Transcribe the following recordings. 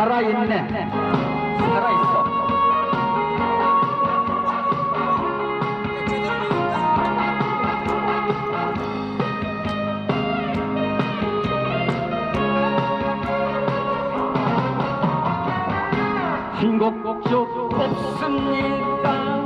살아있네. 살아있어. 신곡 없습니까?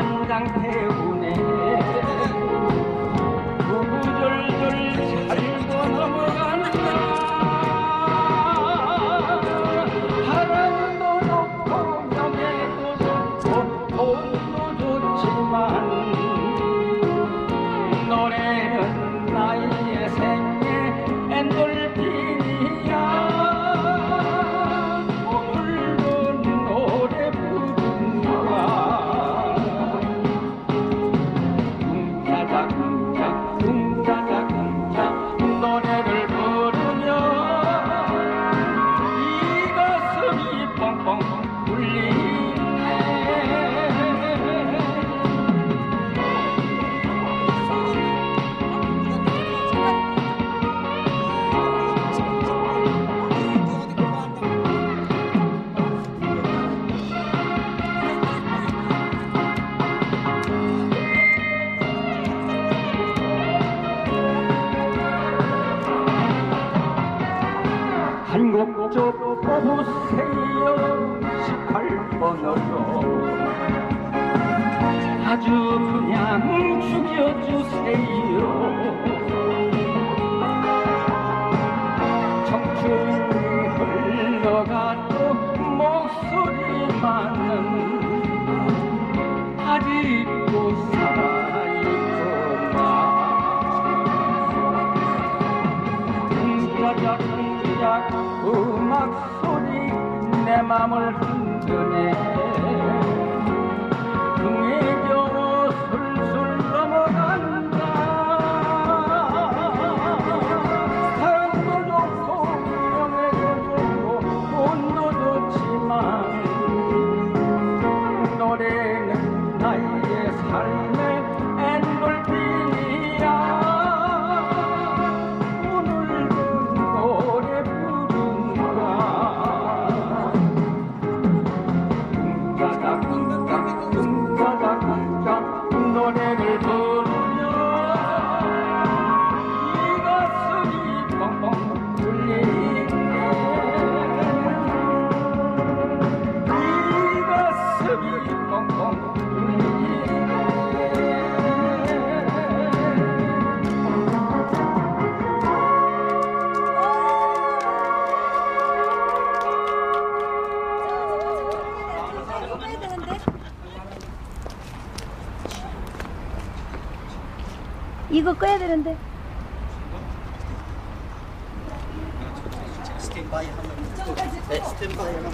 만장 태우네. 뽑으세요 18번으로. 아주 그냥 죽여주세요. 소리 내 맘을 흔드네. 이거 꺼야 되는데. 스탠바이 하면 네, 스탠바이 하면